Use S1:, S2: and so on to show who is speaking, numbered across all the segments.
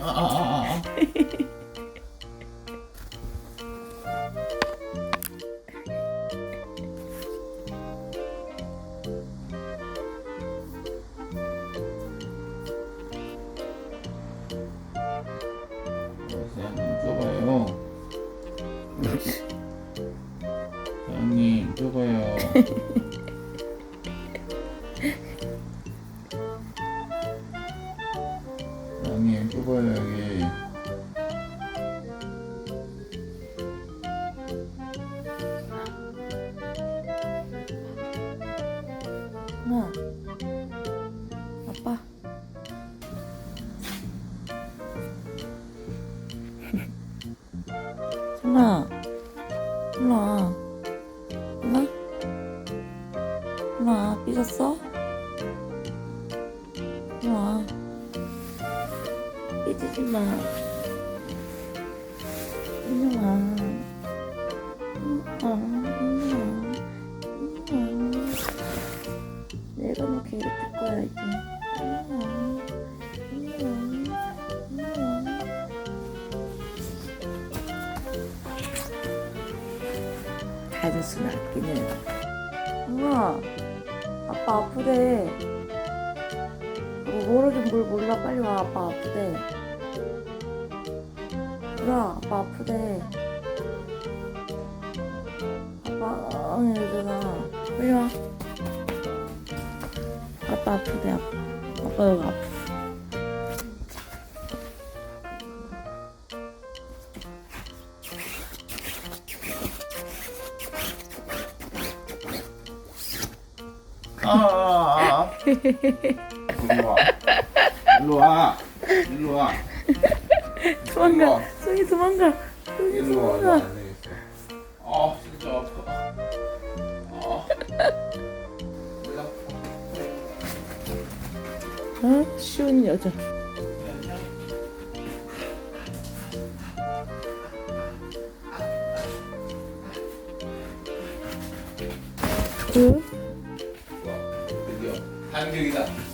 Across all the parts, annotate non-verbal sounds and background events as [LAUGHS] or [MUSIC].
S1: 아, 아, 아, 아. 줘봐요. [LAUGHS] 사장님 줘봐요. [LAUGHS] 사장님 줘봐요 여기.
S2: 하나 아빠 와 일로 일로 와 삐졌어? 일로 와 삐지지 마 일로 와 일로 와 내가 너 괴롭힐 거야. 음, 음, 음. 단순 아끼는. 엄마, 아빠 아프대. 뭐 모르긴 뭘 몰라 빨리 와 아빠 아프대. 그래 아빠 아프대. 아빠 어 얘들아 빨리 와. 아빠 아프대 아빠 아빠 여기 아프
S1: 아, 아, 아. [LAUGHS] 일로 와. 일로 와. 일로 와.
S2: 도망가 송이 도망가 송이
S1: 일로 와. 이거
S2: 도망가
S1: 안 되겠어. 아, 진짜 아파. 아. 내가
S2: 어? 쉬운 여자 그?
S1: 좋아. 드디어 반격이다.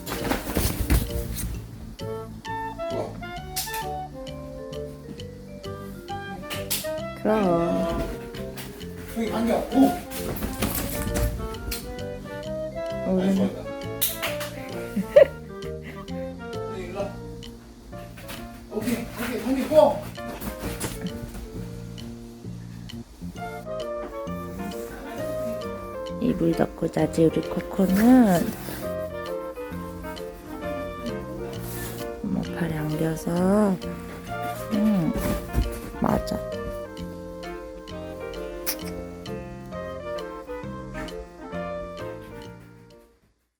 S2: 그럼
S1: 형이 반격. 오. 아,
S2: 우리는.
S1: 오케이, 오케이, 형이 고.
S2: 이불 덮고 자지 우리 코코는 엄마 팔에 안겨서 응 맞아